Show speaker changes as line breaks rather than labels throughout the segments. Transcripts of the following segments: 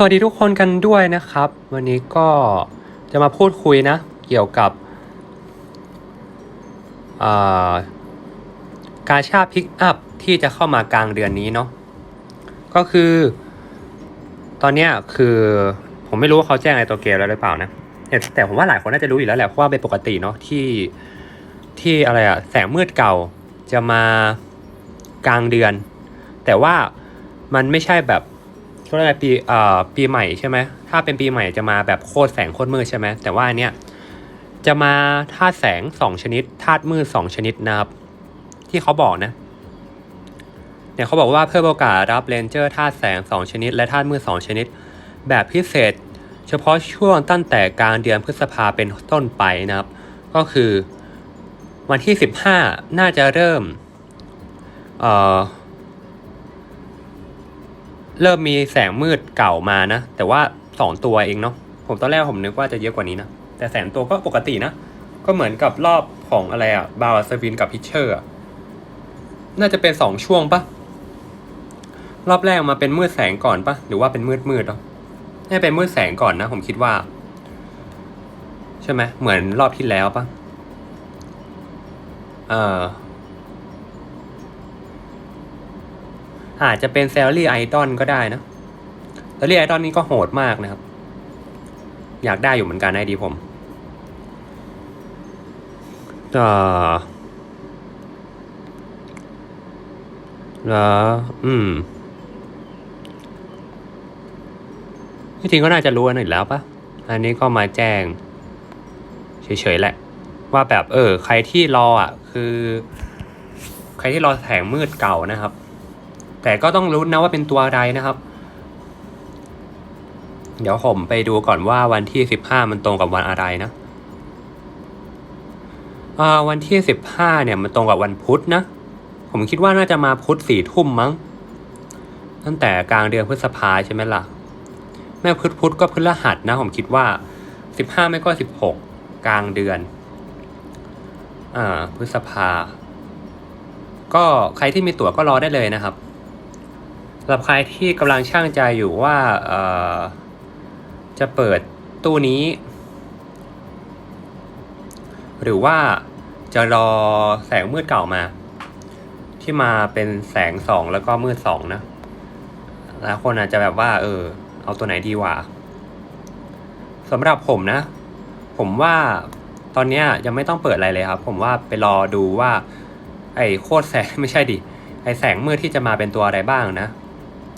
สวัสดีทุกคนกันด้วยนะครับ วันนี้ก็จะมาพูดคุยนะ เกี่ยวกับาการชาพิกอัพที่จะเข้ามากลางเดือนนี้เนาะก็คือ ตอนนี้คือผมไม่รู้ว่าเขาแจ้งในตัวเกมแล้วหรือเปล่านะแต่แต่ผมว่าหลายคนน่าจะรู้อยู่แล้วแหละเพราะว่าเป็นปกติเนาะที่ที่อะไรอะแสงมืดเก่าจะมากลางเดือน แต่ว่ามันไม่ใช่แบบ ช่วงแรกปีเอ่อปีใหม่ใช่ไหมถ้าเป็นปีใหม่จะมาแบบโคตรแสงโคตรมืดใช่ไหมแต่ว่าอันเนี้ยจะมาธาตุแสงสองชนิดธาตุมืดสองชนิดนะครับ ที่เขาบอกนะเนี่ยเขาบอกว่าเพิ่มโอกาสรับเลนเจอร์ธาตุแสงสองชนิด และธาตุมืดสองชนิด แบบพิเศษ เฉพาะช่วงตั้งแต่กลางเดือนพฤษภาเป็นต้นไปนะครับ ก็คือวันที่ 15 น่าจะเริ่มเอ่อ เริ่มมีแสงมืดเก่ามานะ แต่ว่าสองตัวเองเนาะผมตอนแรกผมนึกว่าจะเยอะกว่านี้นะ แต่แสงตัวก็ปกตินะ ก็เหมือนกับรอบของอะไรอะบาวสวินกับพิเชอร์น่าจะเป็นสองช่วงปะรอบแรกมาเป็นมืดแสงก่อนปะหรือว่าเป็นมืดมืดเนาะน่าจะเป็นมืดแสงก่อนนะ ผมคิดว่า ใช่ไหมเหมือนรอบที่แล้วปะเออ อาจจะเป็นแซลลี่ไอดอลก็ได้นะแซลลี่ไอดอลนี่ก็โหดมากนะครับ อยากได้อยู่เหมือนกันไอดีผมเอ่อแล้วอืมที่จริงก็น่าจะรู้กันอยู่แล้วปะอันนี้ก็มาแจ้งเฉยๆแหละ ว่าแบบเออ ใครที่รออะ คือ ใครที่รอแสงมืดเก่านะครับ แต่ก็ต้องรู้นะว่าเป็นตัวอะไรนะครับ เดี๋ยวผมไปดูก่อนว่าวันที่สิบห้ามันตรงกับวันอะไรนะอ่าวันที่สิบห้าเนี่ยมันตรงกับวันพุธนะ ผมคิดว่าน่าจะมาพุธสี่ทุ่มมั้ง ตั้งแต่กลางเดือนพฤษภาใช่ไหมล่ะ แม่พุธพุธก็พฤหัสนะ ผมคิดว่าสิบห้าไม่ก็สิบหกกลางเดือน อ่า พฤษภา ก็ใครที่มีตั๋วก็รอได้เลยนะครับำหรับใครที่กำลังช่างใจอยู่ว่าจะเปิดตู้นี้ หรือว่าจะรอแสงมืดเก่ามา ที่มาเป็นแสงสองแล้วก็มืดสองนะแล้วคนอาจจะแบบว่า เออ เอาตัวไหนดีวะสำหรับผมนะ ผมว่าตอนนี้ยังไม่ต้องเปิดอะไรเลยครับ ผมว่าไปรอดูว่า ไอ้โคตรแสงไม่ใช่ดิไอ้แสงมืดที่จะมาเป็นตัวอะไรบ้างนะ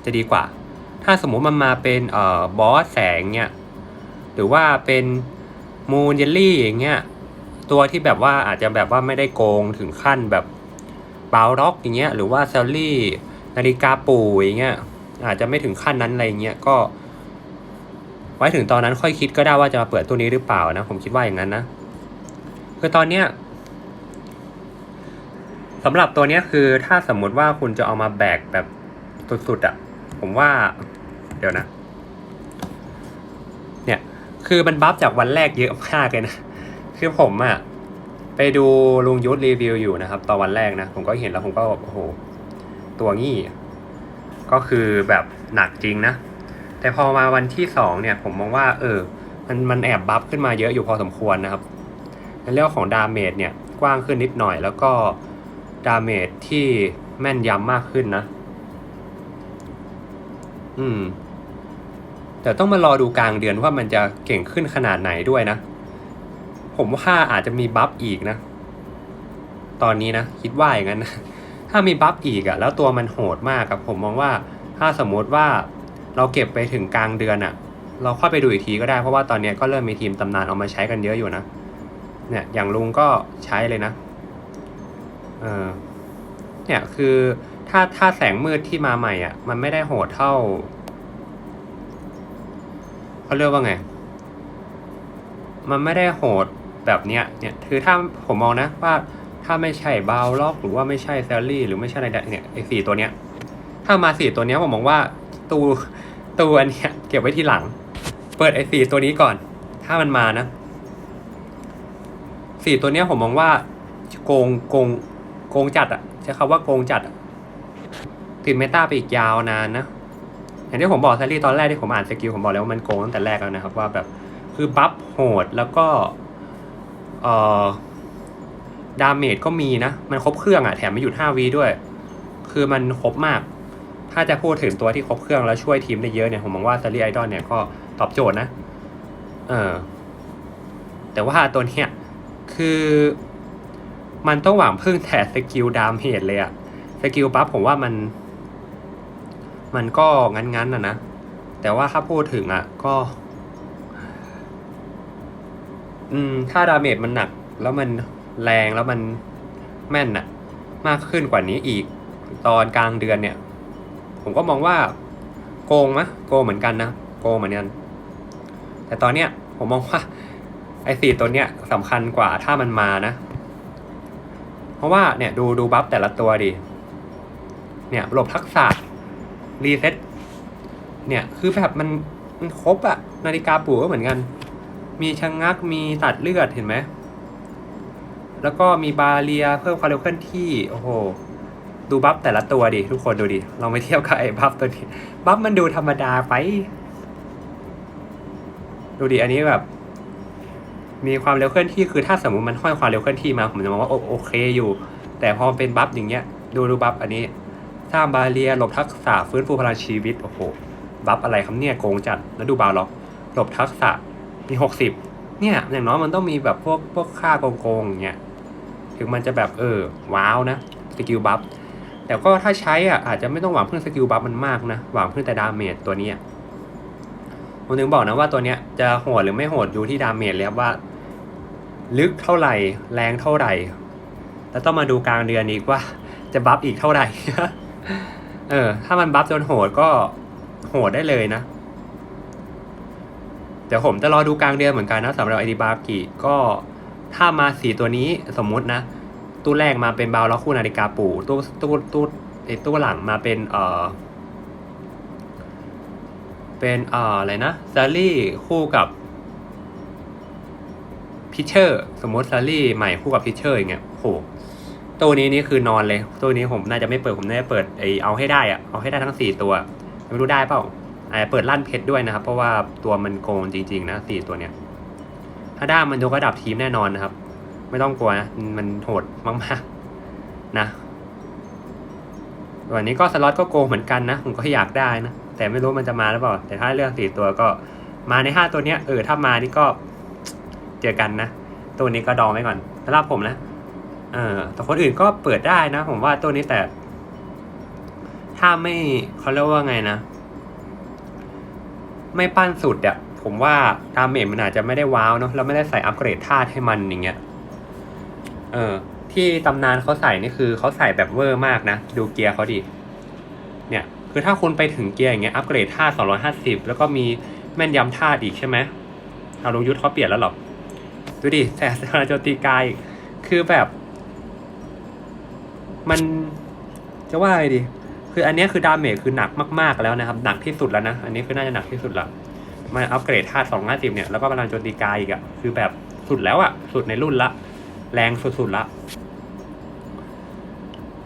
จะดีกว่า ถ้าสมมุติมันมาเป็นเอ่อบอสแสงเนี่ยหรือว่าเป็นมูนเยลลี่อย่างเงี้ยตัวที่แบบว่าอาจจะแบบว่าไม่ได้โกงถึงขั้นแบบบาวร็อกอย่างเงี้ยหรือว่าเซลลี่นาฬิกาปู่อย่างเงี้ยอาจจะไม่ถึงขั้นนั้นอะไรเงี้ยก็ ไว้ถึงตอนนั้นค่อยคิดก็ได้ว่าจะมาเปิดตัวนี้หรือเปล่านะ ผมคิดว่าอย่างนั้นนะคือตอนเนี้ยสำหรับตัวเนี้ยคือถ้าสมมุติว่าคุณจะเอามาแบกแบบสุดๆอะ่ะ ผมว่า เดี๋ยวนะ เนี่ย คือมันบัฟจากวันแรกเยอะมากเลยนะ คือผมอะไปดูลุงยุทธรีวิวอยู่นะครับตอนวันแรกนะ ผมก็เห็นแล้วผมก็แบบโอ้โห ตัวงี้ ก็คือแบบหนักจริงนะ แต่พอมาวันที่สองเนี่ย ผมมองว่า เออ มันมันแอบบัฟขึ้นมาเยอะอยู่พอสมควรนะครับในเรื่องของดาเมจเนี่ยกว้างขึ้นนิดหน่อย แล้วก็ดาเมจที่แม่นยำมากขึ้นนะ อืม แต่ต้องมารอดูกลางเดือนว่ามันจะเก่งขึ้นขนาดไหนด้วยนะ ผมว่าอาจจะมีบัฟอีกนะ ตอนนี้นะ คิดว่าอย่างนั้นนะถ้ามีบัฟอีกอะแล้วตัวมันโหดมากครับผมมองว่า ถ้าสมมติว่าเราเก็บไปถึงกลางเดือนอะเราค่อยไปดูอีกทีก็ได้เพราะว่าตอนนี้ก็เริ่มมีทีมตำนานเอามาใช้กันเยอะอยู่นะ เนี่ยอย่างลุงก็ใช้เลยนะ เออเนี่ยคือ ถ้าถ้าแสงมืดที่มาใหม่อะ มันไม่ได้โหดเท่าเขาเรียกว่าไง มันไม่ได้โหดแบบเนี้ย เนี่ย คือถ้าผมมองนะว่าถ้าไม่ใช่บาวล็อก หรือว่าไม่ใช่แซลลี่ หรือไม่ใช่อะไรเนี่ยไอ้สี่ตัวเนี้ย ถ้ามาสี่ตัวเนี้ยผมมองว่าตูตัวอันเนี้ยเก็บไว้ทีหลัง เปิดไอ้สี่ตัวนี้ก่อน ถ้ามันมานะสี่ตัวเนี้ยผมมองว่าโกงโกงโกงจัดอะใช้คำว่าโกงจัดอะ ติดเมตาไปอีกยาวนานนะอย่างที่ผมบอกซารี่ตอนแรกที่ผมอ่านสกิลผมบอกแล้วว่ามันโกงตั้งแต่แรกแล้วนะครับว่าแบบคือบัฟโหดแล้วก็เอ่อดาเมจก็มีนะ มันครบเครื่องอะแถมไม่หยุด 5วีด้วย คือมันครบมาก ถ้าจะพูดถึงตัวที่ครบเครื่องแล้วช่วยทีมได้เยอะเนี่ยผมมองว่าซารี่ไอดอลเนี่ยก็ตอบโจทย์นะ เออแต่ว่าตัวเนี้ยคือมันต้องหวังพึ่งแต่สกิลดามเมจเลยอะสกิลปั๊บผมว่ามัน มันก็งั้นๆนะนะ แต่ว่าถ้าพูดถึงอะ ก็ อืม ถ้าดาเมจมันหนัก แล้วมันแรงแล้วมันแม่นอะมากขึ้นกว่านี้อีก ตอนกลางเดือนเนี่ย ผมก็มองว่า โกงมะโกงเหมือนกันนะโกงเหมือนกัน แต่ตอนเนี้ย ผมมองว่า ไอ้สี่ตัวเนี้ยสำคัญกว่าถ้ามันมานะ เพราะว่าเนี่ยดูดูบัฟแต่ละตัวดิเนี่ยหลบทักษะ รีเซ็ตเนี่ยคือแบบมันมันครบอะนาฬิกาปู่ก็เหมือนกัน มีชะงงักมีตัดเลือดเห็นไหมแล้วก็มีบาเรียเพิ่มความเร็วเคลื่อนที่ โอ้โห ดูบัฟแต่ละตัวดิทุกคนดูดิลองไปเทียบกับไอ้บัฟตัวนี้ บัฟมันดูธรรมดาไป ดูดิอันนี้แบบ มีความเร็วเคลื่อนที่คือถ้าสมมติมันห้อยความเร็วเคลื่อนที่มาผมจะมองว่าโอโอเคอยู่ แต่พอเป็นบัฟอย่างเงี้ย ดูดูบัฟอันนี้ สร้างบาเรียหลบทักษะฟื้นฟูพลังชีวิต โอ้โห บัฟอะไรครับเนี่ยโกงจัด แล้วดูบาล็อก หลบทักษะมีหกสิบเนี่ย อย่างน้อยมันต้องมีแบบพวกพวกค่าโกงๆอย่างเงี้ย ถึงมันจะแบบเออ ว้าวนะ สกิลบัฟ แต่ก็ถ้าใช้อะอาจจะไม่ต้องหวังเพึ่งสกิลบัฟมันมากนะ หวังเพึ่งแต่ดาเมจตัวนี้ผมถึงบอกนะว่าตัวเนี้ยจะโหดหรือไม่โหดอยู่ที่ดาเมจเลยครับว่า ลึกเท่าไหร่แรงเท่าไหร่ แล้วต้องมาดูกลางเดือนอีกว่าจะบัฟอีกเท่าไหร่ เออ ถ้ามันบัฟจนโหดก็โหดได้เลยนะ เดี๋ยวผมจะรอดูกลางเดือนเหมือนกันนะสำหรับไอดีบาร์กิก็ถ้ามาสีตัวนี้สมมุตินะ ตู้แรกมาเป็นบาวแล้วคู่นาฬิกาปู่ตู้ตู้ตู้ไอตู้หลังมาเป็นเอ่อเป็นเอ่ออะไรนะซารี่คู่กับพิเชอร์ สมมติซารี่ใหม่คู่กับพิเชอร์อย่างเงี้ยโห ตัวนี้นี่คือนอนเลยตัวนี้ผมน่าจะไม่เปิดผมน่าจะเปิดไอเอาให้ได้อะเอาให้ได้ทั้งสี่ตัวไม่รู้ได้เปล่าอเปิดลั่นเพชรด้วยนะครับ เพราะว่าตัวมันโกงจริง ๆ นะสี่ตัวเนี้ยถ้าได้มันยกระดับทีมแน่นอนนะครับ ไม่ต้องกลัวนะมันโหดมากๆนะวันนี้ก็สล็อตก็โกงเหมือนกันนะผมก็อยากได้นะแต่ไม่รู้มันจะมาหรือเปล่า แต่ถ้าเลือกสี่ตัวก็มาในห้าตัวเนี้ยเออถ้ามานี่ก็เจอกันนะ ตัวนี้ก็ดองไว้ก่อนสำหรับผมนะ เออแต่คนอื่นก็เปิดได้นะ ผมว่าตัวนี้แต่ ถ้าไม่เขาเรียกว่าไงนะ ไม่ปั้นสุดอะผมว่าดาเมจมันอาจจะไม่ได้ว้าวเนาะเราไม่ได้ใส่อัปเกรดธาตุให้มันอย่างเงี้ย เออ ที่ตำนานเขาใส่นี่คือเขาใส่แบบเวอร์มากนะ ดูเกียร์เขาดิ เนี่ย คือถ้าคุณไปถึงเกียร์อย่างเงี้ยอัปเกรดธาตุ250แล้วก็มีแม่นยำธาตุอีกใช่ไหมเอาลงยุทธเขาเปลี่ยนแล้วหรอ ดูดิแต่สารโจตีกายคือแบบ มันจะว่าไงดี คืออันนี้คือดาเมจคือหนักมากๆแล้วนะครับ หนักที่สุดแล้วนะ อันนี้คือน่าจะหนักที่สุดละมาอัปเกรดธาตุสองห้าสิบเนี่ย แล้วก็พลังโจมตีกายอีกอะคือแบบสุดแล้วอะสุดในรุ่นละ แรงสุดๆละ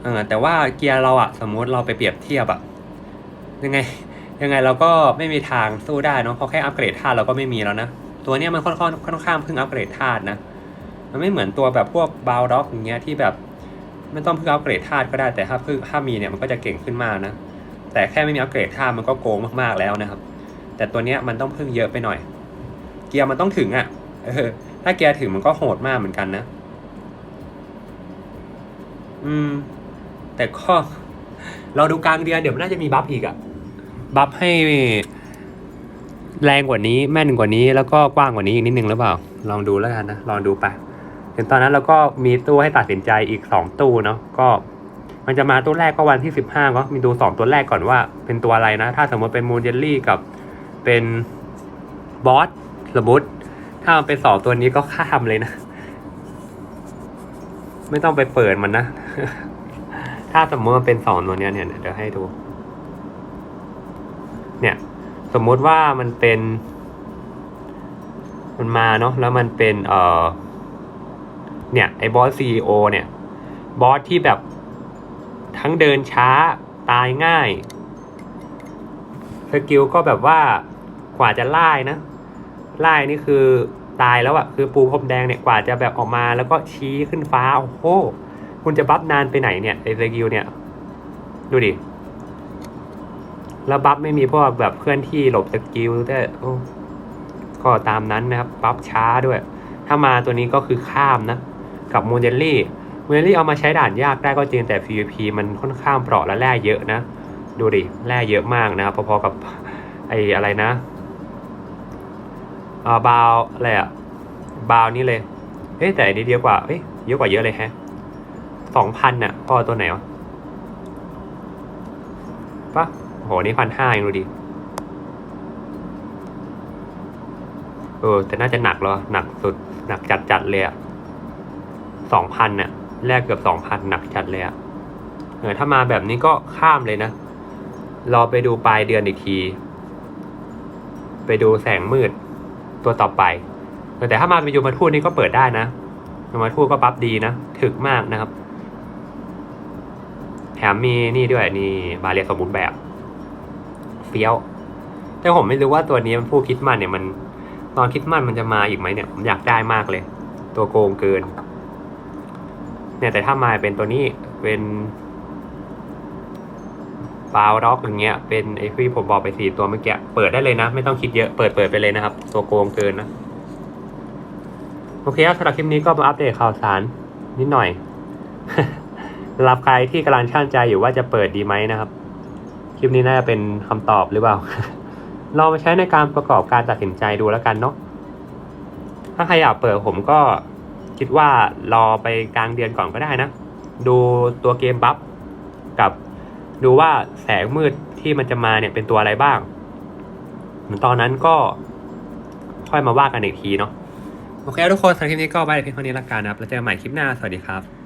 เออแต่ว่าเกียร์เราอะสมมุติเราไปเปรียบเทียบอะยังไง ยังไงเราก็ไม่มีทางสู้ได้เนาะเพราะแค่อัปเกรดธาตุเราก็ไม่มีแล้วนะตัวเนี้ยมันค่อนข้างค่อนข้างเพิ่งอัปเกรดธาตุนะ มันไม่เหมือนตัวแบบพวกบาวด็อกอย่างเงี้ยที่แบบ ไม่ต้องเพิ่งอัปเกรดธาตุก็ได้แต่ถ้าเพิ่งถ้ามีเนี่ยมันก็จะเก่งขึ้นมากนะ แต่แค่ไม่มีอัปเกรดธาตุมันก็โกงมากๆแล้วนะครับ แต่ตัวเนี้ยมันต้องเพึ่งเยอะไปหน่อย เกียร์มันต้องถึงอะ่ะเออถ้าเกียร์ถึงมันก็โหดมากเหมือนกันนะ อืม แต่ก็เราดูกลางเดือนเดี๋ยวมันน่าจะมีบัฟอีกอะ่ะบัฟให้แรงกว่านี้แม่นกว่านี้แล้วก็กว้างกว่านี้อีกนิดนึงหรือเปล่า ลองดูแล้วกันนะ ลองดูไป ถึงตอนนั้นเราก็มีตู้ให้ตัดสินใจอีกสองตู้เนาะก็มันจะมาตู้แรกก็วันที่สิบห้าก็มีดูสองตัวแรกก่อนว่าเป็นตัวอะไรนะ ถ้าสมมติเป็นมูนเจลลี่กับเป็นบอสสมมติถ้ามันเป็นสองตัวนี้ก็ข้ามเลยนะ ไม่ต้องไปเปิดมันนะ ถ้าสมมติมันเป็นสองตัวเนี้ยเนี่ยเดี๋ยวให้ดู เนี่ย สมมุติว่ามันเป็น มันมาเนาะแล้วมันเป็นเอ่อ เนี่ยไอ้บอสซีโอเนี่ยบอสที่แบบทั้งเดินช้าตายง่ายสกิลก็แบบว่ากว่าจะไล่นะไล่นี่คือตายแล้วอะคือปูพรมแดงเนี่ยกว่าจะแบบออกมาแล้วก็ชี้ขึ้นฟ้าโอ้โหคุณจะบัฟนานไปไหนเนี่ยไอสกิลเนี่ยดูดิแล้วบัฟไม่มีพวกแบบเคลื่อนที่หลบสกิลด้วก็ตามนั้นนะครับบัฟช้าด้วย ถ้ามาตัวนี้ก็คือข้ามนะ กับโมเจลลี่โมเจลลี่เอามาใช้ด่านยากได้ก็จริงแต่ PVP มันค่อนข้างเปราะและแร่เยอะนะ ดูดิแร่เยอะมากนะครับพอๆกับไออะไรนะอาบาวอะไรอะบาวนี่เลยเอ้แต่อันนี้เยอะกว่าเอ้ยเยอะกว่าเยอะเลยแฮะสองพันน่ะพอตัวไหนวะปะโหนี่พันห้าเองดูดิเออแต่น่าจะหนักแล้วหนักสุดหนักจัดจัดๆเลยอะ สองพันน่ะแรกเกือบสองพันหนักจัดเลยอะเออถ้ามาแบบนี้ก็ข้ามเลยนะ รอไปดูปลายเดือนอีกที ไปดูแสงมืดตัวต่อไป แต่ถ้ามาเป็นยูมาทูตนี่ก็เปิดได้นะยูมาทูตก็ปั๊บดีนะ ถึกมากนะครับ แถมมีนี่ด้วยนี่บาเรียสมบูรณ์แบบเฟี้ยว แต่ผมไม่รู้ว่าตัวนี้มันผู้คิดมันเนี่ยมัน ตอนคิดมันมันจะมาอีกไหมเนี่ย ผมอยากได้มากเลย ตัวโกงเกิน เนี่ยแต่ถ้ามาเป็นตัวนี้เป็นบาวร็อกอย่างเงี้ยเป็นไอ้ที่ผมบอกไปสี่ตัวเมื่อกี้เปิดได้เลยนะ ไม่ต้องคิดเยอะเปิดเปิดไปเลยนะครับ ตัวโกงเกินนะ โอเคครับสำหรับคลิปนี้ก็มาอัปเดตข่าวสารนิดหน่อยสำหรับใครที่กำลังช่างใจอยู่ว่าจะเปิดดีไหมนะครับ คลิปนี้น่าจะเป็นคำตอบหรือเปล่าลองมาใช้ในการประกอบการตัดสินใจดูแล้วกันเนาะถ้าใครอยากเปิดผมก็ คิดว่ารอไปกลางเดือนก่อนก็ได้นะ ดูตัวเกมบัฟกับดูว่าแสงมืดที่มันจะมาเนี่ยเป็นตัวอะไรบ้าง ตอนนั้นก็ค่อยมาว่ากันอีกทีเนาะ โอเคทุกคนสำหรับคลิปนี้ก็ไปเพียงเท่านี้ละกันนะครับ แล้วเจอกันใหม่คลิปหน้า สวัสดีครับ